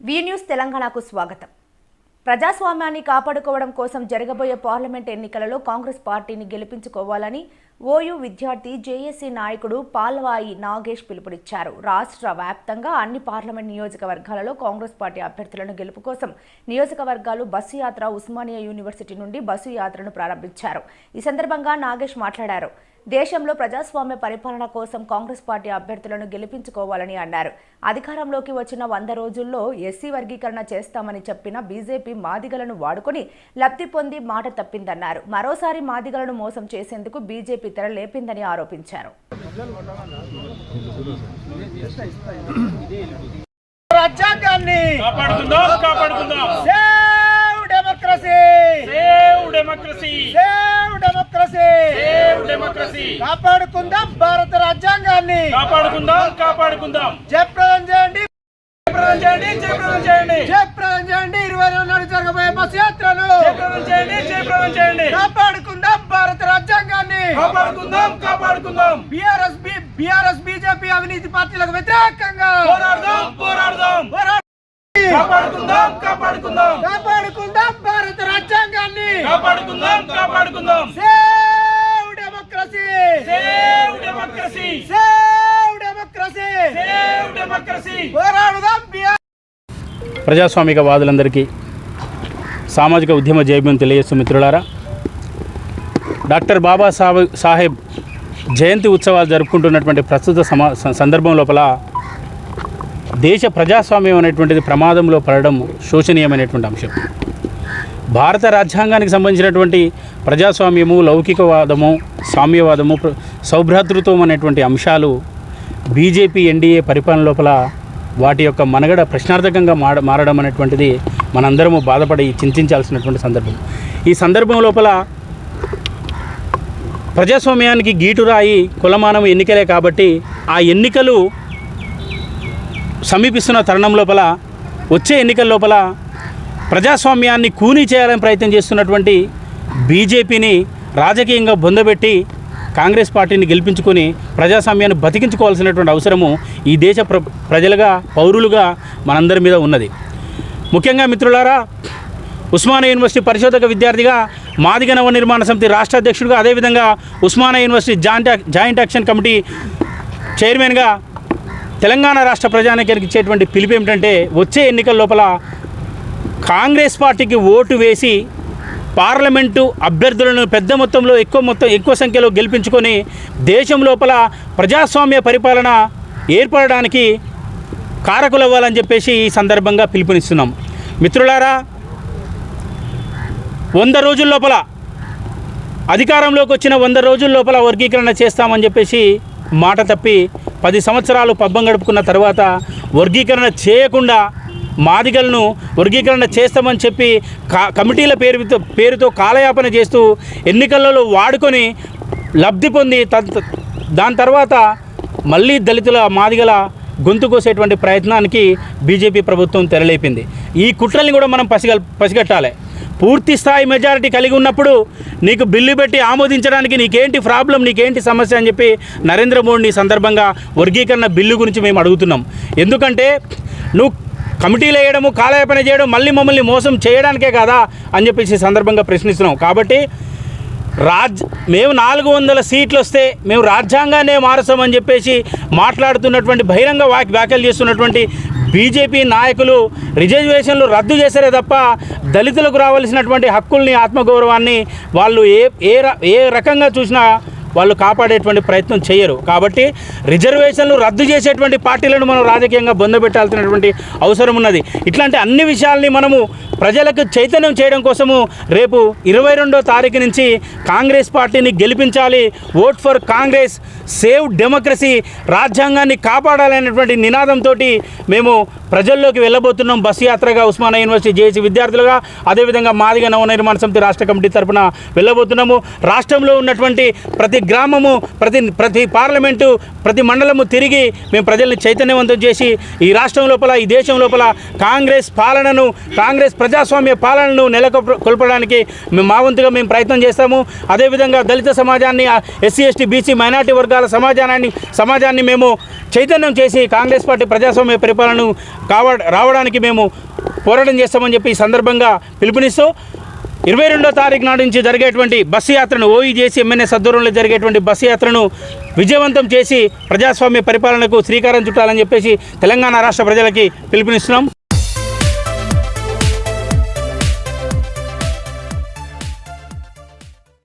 వి news తెలంగాణకు స్వాగతం. ప్రజాస్వామ్యాన్ని కాపాడుకోవడం కోసం జరగబోయే పార్లమెంట్ ఎన్నికలలో కాంగ్రెస్ పార్టీని గెలిపించుకోవాలని ఓయూ విద్యార్థి జేఏసీ నాయకుడు పాల్వాయి నాగేష్ పిలుపునిచ్చారు. రాష్ట్ర వ్యాప్తంగా అన్ని పార్లమెంట్ నియోజకవర్గాలలో కాంగ్రెస్ పార్టీ అభ్యర్థులను గెలుపు కోసం నియోజకవర్గాలు బస్సు యాత్ర ఉస్మానియా యూనివర్సిటీ నుండి బస్సు యాత్రను ప్రారంభించారు. ఈ సందర్భంగా నాగేష్ మాట్లాడారు. దేశంలో ప్రజాస్వామ్య పరిపాలన కోసం కాంగ్రెస్ పార్టీ అభ్యర్థులను గెలిపించుకోవాలని అన్నారు. అధికారంలోకి వచ్చిన వంద రోజుల్లో ఎస్సీ వర్గీకరణ చేస్తామని చెప్పిన బీజేపీ మాదిగలను వాడుకొని లబ్ధి పొంది మాట తప్పిందన్నారు. మరోసారి మాదిగలను మోసం చేసేందుకు బీజేపీ తెర లేపిందని ఆరోపించారు. రాజ్యాంగాన్ని కాపాడుకుందాం కాపాడుకుందాం. Save democracy. Save democracy. Save democracy. Save democracy. కాపాడుకుందాం భారత రాజ్యాంగాన్ని. కాపాడుకుందాం కాపాడుకుందాం. జయప్రదం చేయండి. జయప్రదం చేయండి జయప్రదం చేయండి. జయప్రదం చేయండి ఇరవై రెండు నాడు జరగబోయే బస్ యాత్రను జయప్రదం చేయండి జయప్రదం చేయండి కాపాడుకుందాం భారత రాజ్యాంగాన్ని కాపాడుకుందాం కాపాడుకుందాం. బీఆర్ఎస్ బీఆర్ఎస్ బీజేపీ అవినీతి పార్టీలకు వ్యతిరేకంగా పోరాడదాం పోరాడదాం. పోరాడి కాపాడుకుందాం కాపాడుకుందాం. కాపాడుకుందాం భారత రాజ్యాంగాన్ని. కాపాడుకుందాం కాపాడుకుందాం. Save democracy. Save democracy. Save democracy. Save democracy. పోరాడుదాం ప్రజాస్వామిక వాదులందరికీ సామాజిక ఉద్యమ జైభ్యం తెలియజేస్తూ మిత్రులారా డాక్టర్ బాబా సాహెబ్ జయంతి ఉత్సవాలు జరుపుకుంటున్నటువంటి ప్రస్తుత సమా స- సందర్భం లోపల దేశ ప్రజాస్వామ్యం అనేటువంటిది ప్రమాదంలో పడడం శోచనీయమైనటువంటి అంశం. భారత రాజ్యాంగానికి సంబంధించినటువంటి ప్రజాస్వామ్యము లౌకికవాదము సామ్యవాదము సౌభ్రాతృత్వం అనేటువంటి అంశాలు బీజేపీ ఎన్డీఏ పరిపాలన లోపల వాటి యొక్క మనగడ ప్రశ్నార్థకంగా మార మారడం అనేటువంటిది మనందరము బాధపడి చింతించాల్సినటువంటి సందర్భం. ఈ సందర్భం లోపల ప్రజాస్వామ్యానికి గీటురాయి కులమానం ఎన్నికలే కాబట్టి ఆ ఎన్నికలు సమీపిస్తున్న తరుణం లోపల వచ్చే ఎన్నికల లోపల ప్రజాస్వామ్యాన్ని కూనీ చేయాలని ప్రయత్నం చేస్తున్నటువంటి బీజేపీని రాజకీయంగా బొందబెట్టి కాంగ్రెస్ పార్టీని గెలిపించుకొని ప్రజాస్వామ్యాన్ని బతికించుకోవాల్సినటువంటి అవసరము ఈ దేశ ప్ర ప్రజలుగా పౌరులుగా మనందరి మీద ఉన్నది. ముఖ్యంగా మిత్రులారా ఉస్మానియా యూనివర్సిటీ పరిశోధక విద్యార్థిగా మాదిగ నవ నిర్మాణ సమితి రాష్ట్ర అధ్యక్షుడిగా అదేవిధంగా Osmania university joint joint action committee చైర్మన్గా తెలంగాణ రాష్ట్ర ప్రజానికానికి ఇచ్చేటువంటి పిలుపు ఏమిటంటే వచ్చే ఎన్నికల లోపల కాంగ్రెస్ పార్టీకి ఓటు వేసి పార్లమెంటు అభ్యర్థులను పెద్ద మొత్తంలో ఎక్కువ మొత్తం ఎక్కువ సంఖ్యలో గెలిపించుకొని దేశం లోపల ప్రజాస్వామ్య పరిపాలన ఏర్పడడానికి కారకులవ్వాలని చెప్పేసి ఈ సందర్భంగా పిలుపునిస్తున్నాం. మిత్రులారా వంద రోజుల లోపల అధికారంలోకి వచ్చిన వంద రోజుల లోపల వర్గీకరణ చేస్తామని చెప్పేసి మాట తప్పి పది సంవత్సరాలు పబ్బం గడుపుకున్న తర్వాత వర్గీకరణ చేయకుండా మాదిగలను వర్గీకరణ చేస్తామని చెప్పి కా కమిటీల పేరుతో పేరుతో కాలయాపన చేస్తూ ఎన్నికలలో వాడుకొని లబ్ధి పొంది దాని తర్వాత మళ్ళీ దళితుల మాదిగల గొంతు కోసేటువంటి ప్రయత్నానికి బీజేపీ ప్రభుత్వం తెరలేపింది. ఈ కుట్రల్ని కూడా మనం పసిగల్ పసిగట్టాలి. పూర్తి స్థాయి మెజారిటీ కలిగి ఉన్నప్పుడు నీకు బిల్లు పెట్టి ఆమోదించడానికి నీకేంటి ప్రాబ్లం నీకేంటి సమస్య అని చెప్పి నరేంద్ర మోడీని సందర్భంగా వర్గీకరణ బిల్లు గురించి మేము అడుగుతున్నాం. ఎందుకంటే నువ్వు కమిటీలు వేయడము కాలయాపన చేయడం మళ్ళీ మమ్మల్ని మోసం చేయడానికే కదా అని చెప్పేసి సందర్భంగా ప్రశ్నిస్తున్నాం. కాబట్టి రాజ్ మేము నాలుగు వందల సీట్లు వస్తే మేము రాజ్యాంగాన్నే మారుస్తామని చెప్పేసి మాట్లాడుతున్నటువంటి బహిరంగ వాక్ వ్యాఖ్యలు చేస్తున్నటువంటి బీజేపీ నాయకులు రిజర్వేషన్లు రద్దు చేశారే తప్ప దళితులకు రావాల్సినటువంటి హక్కుల్ని ఆత్మగౌరవాన్ని వాళ్ళు ఏ ఏ ర- ఏ రకంగా చూసినా వాళ్ళు కాపాడేటువంటి ప్రయత్నం చేయరు. కాబట్టి రిజర్వేషన్లు రద్దు చేసేటువంటి పార్టీలను మనం రాజకీయంగా బొందబెట్టాల్సినటువంటి అవసరం ఉన్నది. ఇట్లాంటి అన్ని విషయాల్ని మనము ప్రజలకు చైతన్యం చేయడం కోసము రేపు ఇరవై రెండో తారీఖు నుంచి కాంగ్రెస్ పార్టీని గెలిపించాలి. Vote for Congress save democracy రాజ్యాంగాన్ని కాపాడాలనేటువంటి నినాదంతో మేము ప్రజల్లోకి వెళ్ళబోతున్నాం. బస్సు యాత్రగా ఉస్మానియా యూనివర్సిటీ జేఏసీ విద్యార్థులుగా అదేవిధంగా మాదిగ నవ నిర్మాణ సమితి రాష్ట్ర కమిటీ తరపున వెళ్ళబోతున్నాము. రాష్ట్రంలో ఉన్నటువంటి ప్రతి గ్రామము ప్రతి ప్రతి పార్లమెంటు ప్రతి మండలము తిరిగి మేము ప్రజల్ని చైతన్యవంతం చేసి ఈ రాష్ట్రం లోపల ఈ దేశం లోపల కాంగ్రెస్ పాలనను కాంగ్రెస్ ప్రజాస్వామ్య పాలనను నెలకొల్ప కొల్పడానికి మేము మా వంతుగా మేము ప్రయత్నం చేస్తాము. అదేవిధంగా దళిత సమాజాన్ని ఎస్సీ ఎస్టీ బీసీ మైనార్టీ వర్గాల సమాజాన్ని సమాజాన్ని మేము చైతన్యం చేసి కాంగ్రెస్ పార్టీ ప్రజాస్వామ్య పరిపాలన కావ రావడానికి మేము పోరాటం చేస్తామని చెప్పి ఈ సందర్భంగా పిలుపునిస్తూ ఇరవై రెండో తారీఖు నాడు నుంచి జరిగేటువంటి బస్సు యాత్రను ఓయి చేసి ఎమ్మెల్యే సద్దూరంలో జరిగేటువంటి బస్సు యాత్రను విజయవంతం చేసి ప్రజాస్వామ్య పరిపాలనకు శ్రీకారం చుట్టాలని చెప్పేసి తెలంగాణ రాష్ట్ర ప్రజలకి పిలుపునిస్తున్నాం.